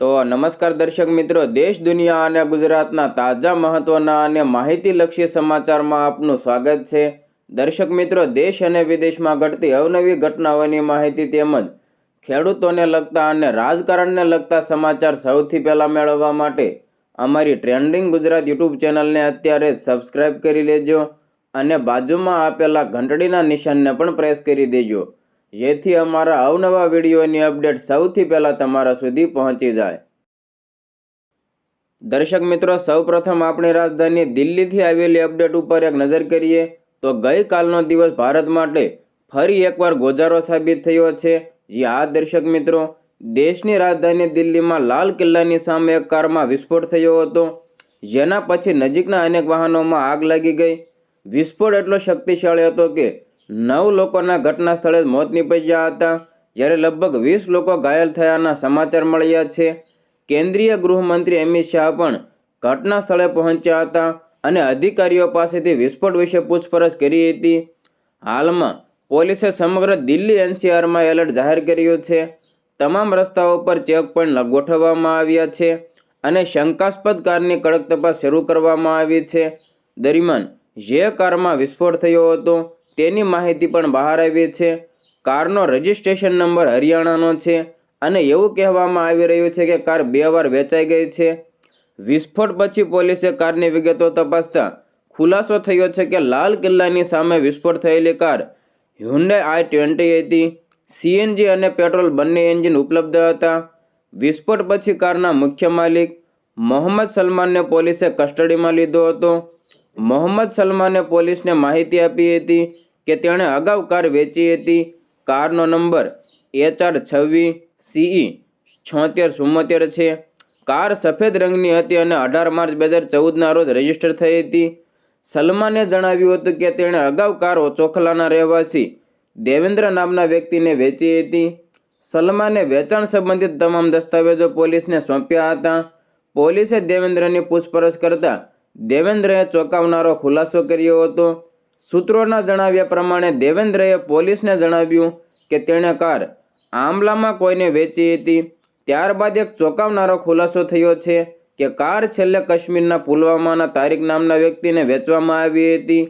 તો નમસ્કાર દર્શક મિત્રો, દેશ, દુનિયા અને ગુજરાતના તાજા મહત્વના અને માહિતીલક્ષી સમાચારમાં આપનું સ્વાગત છે. દર્શક મિત્રો, દેશ અને વિદેશમાં ઘટતી અવનવી ઘટનાઓની માહિતી તેમજ ખેડૂતોને લગતા અને રાજકારણને લગતા સમાચાર સૌથી પહેલાં મેળવવા માટે અમારી ટ્રેન્ડિંગ ગુજરાત યુટ્યુબ ચેનલને અત્યારે જ સબસ્ક્રાઇબ કરી લેજો અને બાજુમાં આપેલા ઘંટડીના નિશાનને પણ પ્રેસ કરી દેજો. જેથી અમારા અવનવા વિડીયોની અપડેટ સૌથી પહેલાં તમારા સુધી પહોંચી જાય. દર્શક મિત્રો, સૌપ્રથમ આપણી રાજધાની દિલ્હીથી આવેલી અપડેટ ઉપર એક નજર કરીએ તો ગઈકાલનો દિવસ ભારત માટે ફરી એકવાર ગોજારો સાબિત થયો છે. જે આ દર્શક મિત્રો, દેશની રાજધાની દિલ્હીમાં લાલ કિલ્લાની સામે એક કારમાં વિસ્ફોટ થયો હતો. જેના પછી નજીકના અનેક વાહનોમાં આગ લાગી ગઈ. વિસ્ફોટ એટલો શક્તિશાળી હતો કે નવ લોકોના ઘટના સ્થળે મોત નીપજ્યા હતા. જ્યારે લગભગ વીસ લોકો ઘાયલ થયાના સમાચાર મળ્યા છે. કેન્દ્રીય ગૃહમંત્રી અમિત શાહ પણ ઘટના સ્થળે પહોંચ્યા હતા અને અધિકારીઓ પાસેથી વિસ્ફોટ વિશે પૂછપરછ કરી હતી. હાલમાં પોલીસે સમગ્ર દિલ્હી એનસીઆરમાં એલર્ટ જાહેર કર્યું છે. તમામ રસ્તાઓ પર ચેકપોઇન્ટ ગોઠવવામાં આવ્યા છે અને શંકાસ્પદ કારની કડક તપાસ શરૂ કરવામાં આવી છે. દરમિયાન જે કારમાં વિસ્ફોટ થયો હતો તેની માહિતી પણ બહાર આવી છે. કારનો રજિસ્ટ્રેશન નંબર હરિયાણાનો છે અને એવું કહેવામાં આવી રહ્યું છે કે કાર બે વાર વેચાઈ ગઈ છે. વિસ્ફોટ પછી પોલીસે કારની વિગતો તપાસતા ખુલાસો થયો છે કે લાલ કિલ્લાની સામે વિસ્ફોટ થયેલી કાર હ્યુન્ડાઈ આઈ ટ્વેન્ટી હતી. સીએનજી અને પેટ્રોલ બંને એન્જિન ઉપલબ્ધ હતા. વિસ્ફોટ પછી કારના મુખ્ય માલિક મોહમ્મદ સલમાનને પોલીસે કસ્ટડીમાં લીધો હતો. મોહમ્મદ સલમાને પોલીસને માહિતી આપી હતી કે તેણે અગાઉ કાર વેચી હતી. કારનો નંબર એચઆર છવ્વીસ સીઈ છોતેર ચુમ્મોતેર છે. કાર સફેદ રંગની હતી અને અઢાર માર્ચ બે હજાર ચૌદના રોજ રજિસ્ટર થઈ હતી. સલમાને જણાવ્યું હતું કે તેણે અગાઉ કાર ચોખલાના રહેવાસી દેવેન્દ્ર નામના વ્યક્તિને વેચી હતી. સલમાને વેચાણ સંબંધિત તમામ દસ્તાવેજો પોલીસને સોંપ્યા હતા. પોલીસે દેવેન્દ્રની પૂછપરછ કરતા દેવેન્દ્રએ ચોંકાવનારો ખુલાસો કર્યો હતો. સૂત્રોના જણાવ્યા પ્રમાણે દેવેન્દ્રએ પોલીસને જણાવ્યું કે તેણે કાર આમલામાં કોઈને વેચી હતી. ત્યારબાદ એક ચોંકાવનારો ખુલાસો થયો છે કે કાર છેલ્લે કાશ્મીરના પુલવામાના તારીખ નામના વ્યક્તિને વેચવામાં આવી હતી.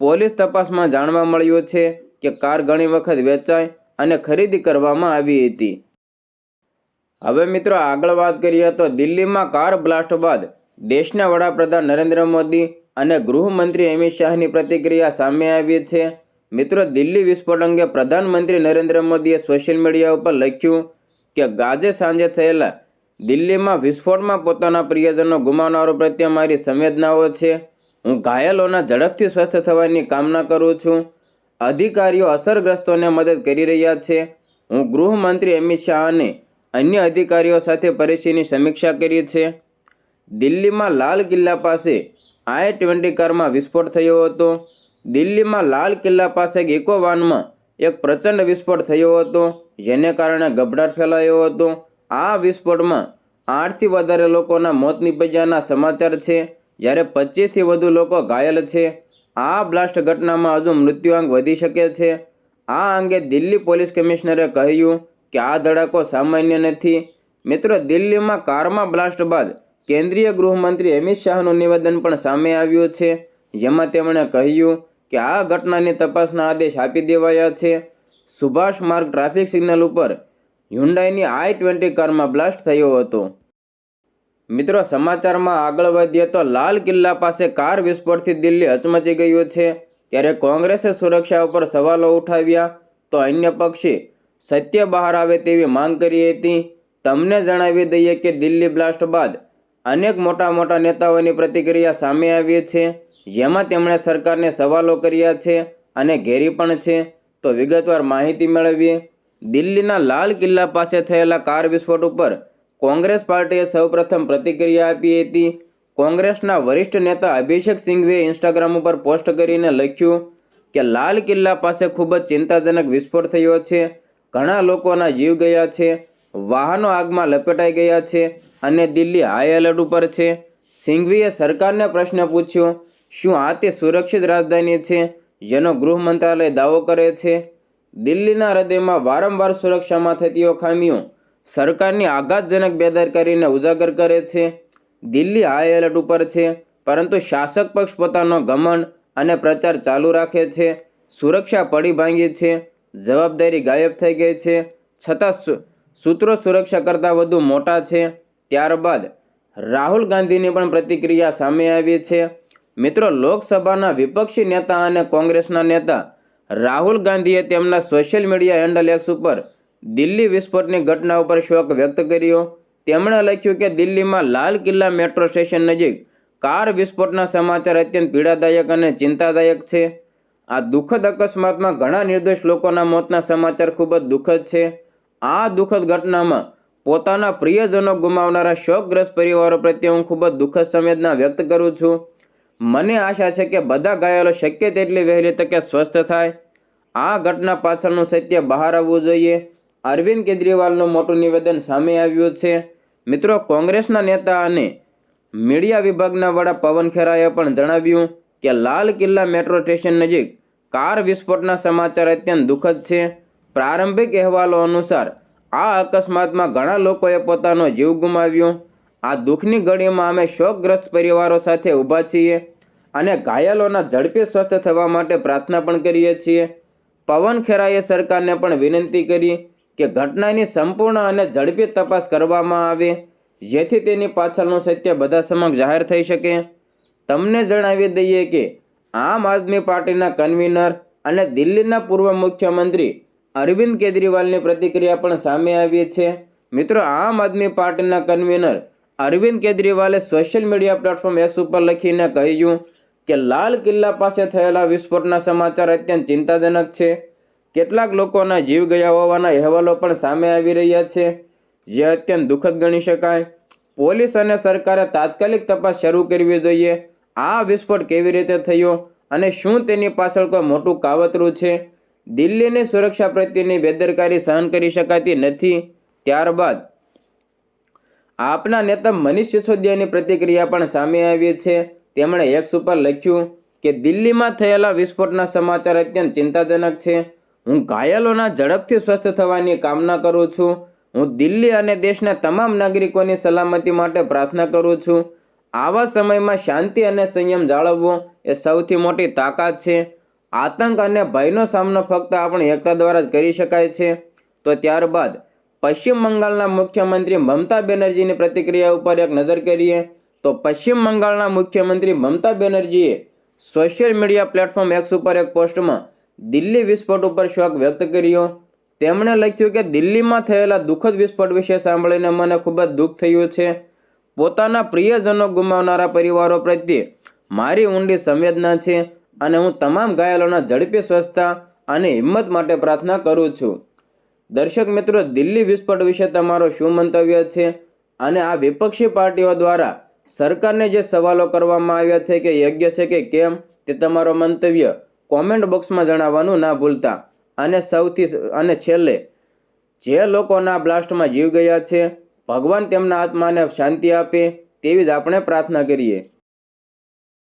પોલીસ તપાસમાં જાણવા મળ્યું છે કે કાર ઘણી વખત વેચાઈ અને ખરીદી કરવામાં આવી હતી. હવે મિત્રો આગળ વાત કરીએ તો દિલ્હીમાં કાર બ્લાસ્ટ બાદ દેશના વડાપ્રધાન નરેન્દ્ર મોદી અને ગૃહમંત્રી અમિત શાહની પ્રતિક્રિયા સામે આવી છે. મિત્રો, દિલ્હી વિસ્ફોટ અંગે પ્રધાનમંત્રી નરેન્દ્ર મોદીએ સોશિયલ મીડિયા ઉપર લખ્યું કે, ગાજે સાંજે થયેલા દિલ્હીમાં વિસ્ફોટમાં પોતાના પ્રિયજનો ગુમાવનારો પ્રત્યે મારી સંવેદનાઓ છે. હું ઘાયલોના ઝડપથી સ્વસ્થ થવાની કામના કરું છું. અધિકારીઓ અસરગ્રસ્તોને મદદ કરી રહ્યા છે. હું ગૃહમંત્રી અમિત શાહ અને અન્ય અધિકારીઓ સાથે પરિસ્થિતિની સમીક્ષા કરી છે. દિલ્હીમાં લાલ કિલ્લા પાસે આઈ ટ્વેન્ટી કારમાં વિસ્ફોટ થયો હતો. દિલ્હીમાં લાલ કિલ્લા પાસે એક ઇકો વાનમાં એક પ્રચંડ વિસ્ફોટ થયો હતો, જેને કારણે ગભરાટ ફેલાયો હતો. આ વિસ્ફોટમાં આઠથી વધારે લોકોના મોત નિપજ્યાના સમાચાર છે. જ્યારે પચીસથી વધુ લોકો ઘાયલ છે. આ બ્લાસ્ટ ઘટનામાં હજુ મૃત્યુઆંક વધી શકે છે. આ અંગે દિલ્હી પોલીસ કમિશનરે કહ્યું કે આ ધડાકો સામાન્ય નથી. મિત્રો, દિલ્હીમાં કારમાં બ્લાસ્ટ બાદ કેન્દ્રીય ગૃહમંત્રી અમિત શાહનું નિવેદન પણ સામે આવ્યું છે. જેમાં તેમણે કહ્યું કે આ ઘટનાની તપાસના આદેશ આપી દેવાયા છે. સુભાષ માર્ગ ટ્રાફિક સિગ્નલ ઉપર હ્યુન્ડાઈની આઈ ટ્વેન્ટી કારમાં બ્લાસ્ટ થયો હતો. મિત્રો, સમાચારમાં આગળ વધીએ તો લાલ કિલ્લા પાસે કાર વિસ્ફોટથી દિલ્હી હચમચી ગયું છે. ત્યારે કોંગ્રેસે સુરક્ષા ઉપર સવાલો ઉઠાવ્યા તો અન્ય પક્ષે સત્ય બહાર આવે તેવી માંગ કરી હતી. તમને જણાવી દઈએ કે દિલ્હી બ્લાસ્ટ બાદ અનેક મોટા મોટા નેતાઓની પ્રતિક્રિયા સામે આવી છે. જેમાં તેમણે સરકારને સવાલો કર્યા છે અને ઘેરી પણ છે. તો વિગતવાર માહિતી મેળવીએ. દિલ્હીના લાલ કિલ્લા પાસે થયેલા કાર વિસ્ફોટ ઉપર કોંગ્રેસ પાર્ટીએ સૌપ્રથમ પ્રતિક્રિયા આપી હતી. કોંગ્રેસના વરિષ્ઠ નેતા અભિષેક સિંઘવીએ ઇન્સ્ટાગ્રામ ઉપર પોસ્ટ કરીને લખ્યું કે, લાલ કિલ્લા પાસે ખૂબ જ ચિંતાજનક વિસ્ફોટ થયો છે. ઘણા લોકોના જીવ ગયા છે. વાહનો આગમાં લપેટાઈ ગયા છે. અને દિલ્હી હાઈ એલર્ટ ઉપર છે. સિંઘવીએ સરકારને પ્રશ્ન પૂછ્યો, શું આ તે સુરક્ષિત રાજધાની છે? જેનો ગૃહ મંત્રાલય દાવો કરે છે. દિલ્હીના હૃદયમાં વારંવાર સુરક્ષામાં થતી ખામીઓ સરકારની આઘાતજનક બેદરકારીને ઉજાગર કરે છે. દિલ્હી હાઈ એલર્ટ ઉપર છે, પરંતુ શાસક પક્ષ પોતાનો ઘમંડ અને પ્રચાર ચાલુ રાખે છે. સુરક્ષા પડી ભાંગી છે, જવાબદારી ગાયબ થઈ ગઈ છે. છતાં સૂત્રો સુરક્ષા કરતાં વધુ મોટા છે. ત્યારબાદ રાહુલ ગાંધીની પણ પ્રતિક્રિયા સામે આવી છે. મિત્રો, લોકસભાના વિપક્ષી નેતા અને કોંગ્રેસના નેતા રાહુલ ગાંધીએ તેમના સોશિયલ મીડિયા હેન્ડલ એક્સ ઉપર દિલ્હી વિસ્ફોટની ઘટના ઉપર શોક વ્યક્ત કર્યો. તેમણે લખ્યું કે દિલ્હીમાં લાલ કિલ્લા મેટ્રો સ્ટેશન નજીક કાર વિસ્ફોટના સમાચાર અત્યંત પીડાદાયક અને ચિંતાદાયક છે. આ દુઃખદ અકસ્માતમાં ઘણા નિર્દોષ લોકોના મોતના સમાચાર ખૂબ જ દુઃખદ છે. આ દુઃખદ ઘટનામાં પોતાના પ્રિયજનો ગુમાવનારા શોકગ્રસ્ત પરિવારો પ્રત્યે હું ખૂબ જ દુઃખદ સંવેદના વ્યક્ત કરું છું. મને આશા છે કે બધા ઘાયલો શક્ય તેટલી વહેલી તકે સ્વસ્થ થાય. આ ઘટના પાછળનું સત્ય બહાર આવવું જોઈએ. અરવિંદ કેજરીવાલનું મોટું નિવેદન સામે આવ્યું છે. મિત્રો, કોંગ્રેસના નેતા અને મીડિયા વિભાગના વડા પવન ખેરાએ પણ જણાવ્યું કે લાલ કિલ્લા મેટ્રો સ્ટેશન નજીક કાર વિસ્ફોટના સમાચાર અત્યંત દુઃખદ છે. પ્રારંભિક અહેવાલો અનુસાર આ અકસ્માતમાં ઘણા લોકોએ પોતાનો જીવ ગુમાવ્યો. આ દુઃખની ઘડીમાં અમે શોકગ્રસ્ત પરિવારો સાથે ઊભા છીએ અને ઘાયલોના ઝડપી સ્વસ્થ થવા માટે પ્રાર્થના પણ કરીએ છીએ. પવન ખેરાએ સરકારને પણ વિનંતી કરી કે ઘટનાની સંપૂર્ણ અને ઝડપી તપાસ કરવામાં આવે, જેથી તેની પાછળનું સત્ય બધા સમક્ષ જાહેર થઈ શકે. તમને જણાવી દઈએ કે આમ આદમી પાર્ટીના કન્વીનર અને દિલ્હીના પૂર્વ મુખ્યમંત્રી અરવિંદ કેજરીવાલની પ્રતિક્રિયા પણ સામે આવી છે. મિત્રો, આમ આદમી પાર્ટીના કન્વીનર અરવિંદ કેજરીવાલે સોશિયલ મીડિયા પ્લેટફોર્મ એક્સ ઉપર લખીને કહ્યું કે લાલ કિલ્લા પાસે થયેલા વિસ્ફોટના સમાચાર અત્યંત ચિંતાજનક છે. કેટલાક લોકોના જીવ ગયા હોવાના અહેવાલો પણ સામે આવી રહ્યા છે, જે અત્યંત દુઃખદ ગણી શકાય. પોલીસ અને સરકારે તાત્કાલિક તપાસ શરૂ કરવી જોઈએ. આ વિસ્ફોટ કેવી રીતે થયો અને શું તેની પાછળ કોઈ મોટું કાવતરું છે? દિલ્હીની સુરક્ષા પ્રત્યેની બેદરકારી સહન કરી શકાતી નથી. ત્યારબાદ, આપના નેતા મનીષ સિસોદિયાની પ્રતિક્રિયા પણ સામે આવી છે. તેમણે એક્સ ઉપર લખ્યું કે, દિલ્હીમાં થયેલા વિસ્ફોટના સમાચાર અત્યંત ચિંતાજનક છે. હું ઘાયલોના ઝડપથી સ્વસ્થ થવાની કામના કરું છું. હું દિલ્હી અને દેશના તમામ નાગરિકોની સલામતી માટે પ્રાર્થના કરું છું. આવા સમયમાં શાંતિ અને સંયમ જાળવવો એ સૌથી મોટી તાકાત છે. આતંક અને ભયનો સામનો ફક્ત આપણી એકતા દ્વારા જ કરી શકાય છે. તો ત્યારબાદ પશ્ચિમ બંગાળના મુખ્યમંત્રી મમતા બેનર્જીની પ્રતિક્રિયા ઉપર એક નજર કરીએ. તો પશ્ચિમ બંગાળના મુખ્યમંત્રી મમતા બેનર્જીએ સોશિયલ મીડિયા પ્લેટફોર્મ એક્સ ઉપર એક પોસ્ટમાં દિલ્હી વિસ્ફોટ ઉપર શોક વ્યક્ત કર્યો. તેમણે લખ્યું કે દિલ્હીમાં થયેલા દુઃખદ વિસ્ફોટ વિશે સાંભળીને મને ખૂબ જ દુઃખ થયું છે. પોતાના પ્રિયજનો ગુમાવનારા પરિવારો પ્રત્યે મારી ઊંડી સંવેદના છે. અને હું તમામ ઘાયલોના ઝડપી સ્વસ્થતા અને હિંમત માટે પ્રાર્થના કરું છું. દર્શક મિત્રો, દિલ્હી વિસ્ફોટ વિશે તમારો શું મંતવ્ય છે? અને આ વિપક્ષી પાર્ટીઓ દ્વારા સરકારને જે સવાલો કરવામાં આવ્યા છે કે યોગ્ય છે કે કેમ, તે તમારો મંતવ્ય કોમેન્ટ બોક્સમાં જણાવવાનું ના ભૂલતા. અને સૌથી અને છેલ્લે, જે લોકોના બ્લાસ્ટમાં જીવ ગયા છે, ભગવાન તેમના આત્માને શાંતિ આપે તેવી જ આપણે પ્રાર્થના કરીએ.